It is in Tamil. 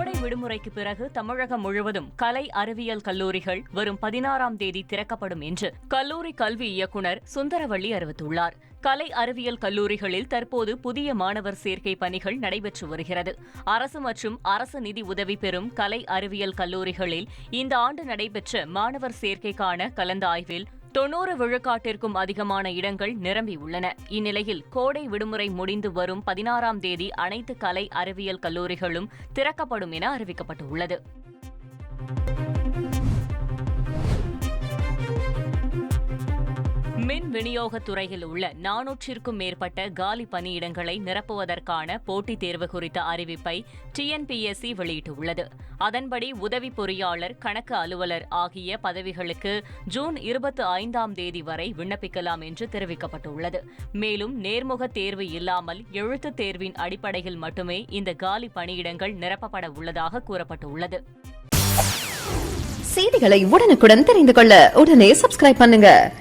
கோடை விடுமுறைக்கு பிறகு தமிழகம் முழுவதும் கலை அறிவியல் கல்லூரிகள் வரும் பதினாறாம் தேதி திறக்கப்படும் என்று கல்லூரி கல்வி இயக்குநர் சுந்தரவள்ளி அறிவித்துள்ளார். கலை அறிவியல் கல்லூரிகளில் தற்போது புதிய மாணவர் சேர்க்கை பணிகள் நடைபெற்று வருகிறது. அரசு மற்றும் அரசு நிதி உதவி பெறும் கலை அறிவியல் கல்லூரிகளில் இந்த ஆண்டு நடைபெற்ற மாணவர் சேர்க்கைக்கான கலந்தாய்வில் தொன்னூறு விழுக்காட்டிற்கும் அதிகமான இடங்கள் நிரம்பியுள்ளன இந்நிலையில் கோடை விடுமுறை முடிந்து வரும் பதினாறாம் தேதி அனைத்து கலை அறிவியல் கல்லூரிகளும் திறக்கப்படும் என அறிவிக்கப்பட்டுள்ளது. மின் விநியோகத் துறையில் உள்ள நானூற்றிற்கும் மேற்பட்ட காலி பணியிடங்களை நிரப்புவதற்கான போட்டித் தேர்வு குறித்த அறிவிப்பை டிஎன்பிஎஸ்சி வெளியிட்டுள்ளது. அதன்படி உதவி பொறியாளர் கணக்கு அலுவலர் ஆகிய பதவிகளுக்கு ஜூன் இருபத்தி ஐந்தாம் தேதி வரை விண்ணப்பிக்கலாம் என்று தெரிவிக்கப்பட்டுள்ளது. மேலும் நேர்முக தேர்வு இல்லாமல் எழுத்துத் தேர்வின் அடிப்படையில் மட்டுமே இந்த காலி பணியிடங்கள் நிரப்பப்பட உள்ளதாக கூறப்பட்டுள்ளது. செய்திகளை உடனுக்குடன் தெரிந்து கொள்ள உடனே சப்ஸ்கிரைப் பண்ணுங்க.